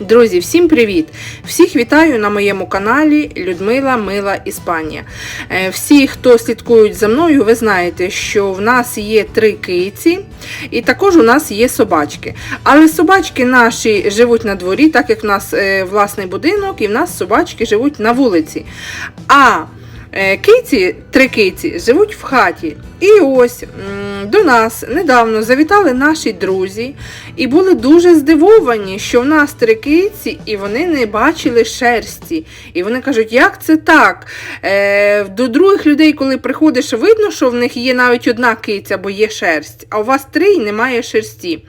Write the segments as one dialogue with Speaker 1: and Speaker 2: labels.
Speaker 1: Друзі, всім привіт! Всіх вітаю на моєму каналі Людмила Мила Іспанія. Е, Всі, хто слідкують за мною, ви знаєте, що в нас є три киці, і також у нас є собачки. Але собачки наші живуть на дворі, так як в нас е, власний будинок, і в нас собачки живуть на вулиці. А е, киці, три киці, живуть в хаті. І ось до нас недавно завітали наші друзі і були дуже здивовані, що в нас три киці, і вони не бачили шерсті. І вони кажуть, як це так? Е, до других людей, коли приходиш, видно, що в них є навіть одна киця, бо є шерсть, а у вас три і немає шерсті.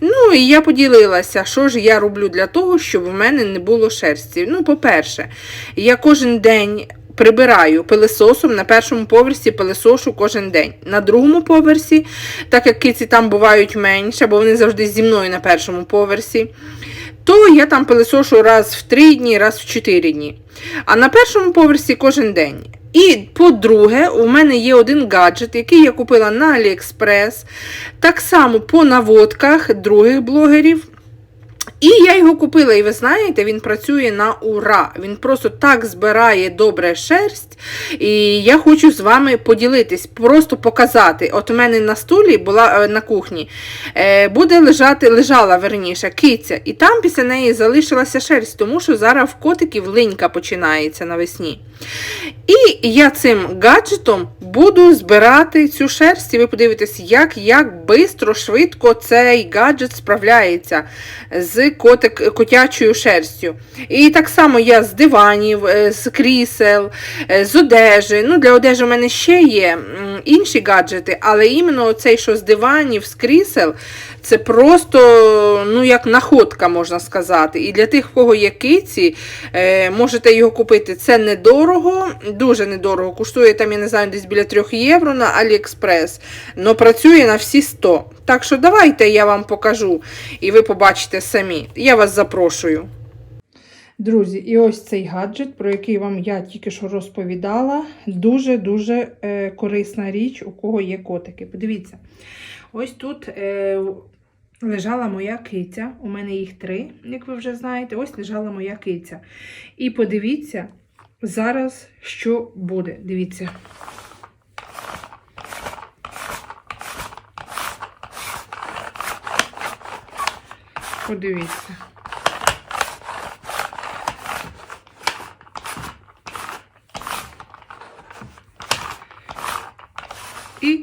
Speaker 1: Ну і я поділилася, що ж я роблю для того, щоб в мене не було шерсті. Ну, по-перше, я кожен день. Прибираю пилисосом на першому поверсі пилисошу кожен день. На другому поверсі, так як киці там бувають менше, бо вони завжди зі мною на першому поверсі, то я там пилисошу раз в 3 дні, раз в 4 дні. А на першому поверсі кожен день. І по-друге, у мене є один гаджет, який я купила на AliExpress, так само по наводках других блогерів. І я його купила, і ви знаєте, він працює на ура. Він просто так збирає добре шерсть. І я хочу з вами поділитись, просто показати. От у мене на столі була е, на кухні, е, буде лежати, лежала верніше, киця, і там після неї залишилася шерсть, тому що зараз в котиків линька починається навесні. І я цим гаджетом буду збирати цю шерсть, і ви подивитесь, як як швидко цей гаджет справляється з котик, котячою шерстю. І так само я з диванів, е, з крісел, е, з одежі. Ну, Для одежі в мене ще є інші гаджети, але іменно цей, що з диванів, з крісел, це просто ну, як находка, можна сказати. І для тих, в кого є киці, е, можете його купити. Це недорого, дуже недорого. Коштує там, я не знаю, десь біля 3 євро на AliExpress, але працює на всі 100. Так що давайте я вам покажу, і ви побачите самі. Я вас запрошую. Друзі, і ось цей гаджет, про який вам я тільки що розповідала, дуже-дуже е, корисна річ, у кого є котики. Подивіться, ось тут е, лежала моя киця. У мене їх три, як ви вже знаєте. Ось лежала моя киця. І подивіться зараз, що буде. Дивіться. Подивіться. І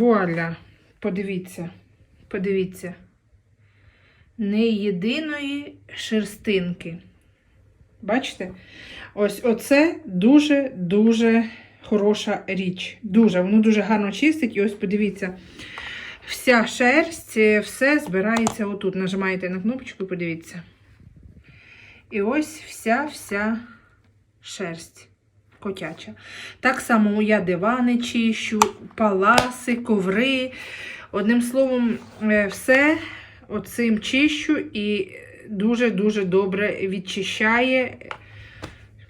Speaker 1: вуаля, подивіться, подивіться, не єдиної шерстинки. Бачите? Ось оце дуже-дуже хороша річ. Дуже, воно дуже гарно чистить. І ось подивіться, вся шерсть, е, все збирається отут. Нажимаєте на кнопочку подивіться. І ось вся-вся шерсть котяча. Так само я дивани чищу, паласи, коври. Одним словом, е, все оцим чищу і дуже-дуже добре відчищає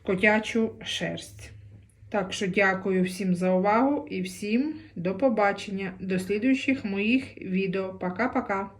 Speaker 1: котячу шерсть. Так що дякую всім за увагу і всім до побачення, до слідуючих моїх відео. Пока-пока!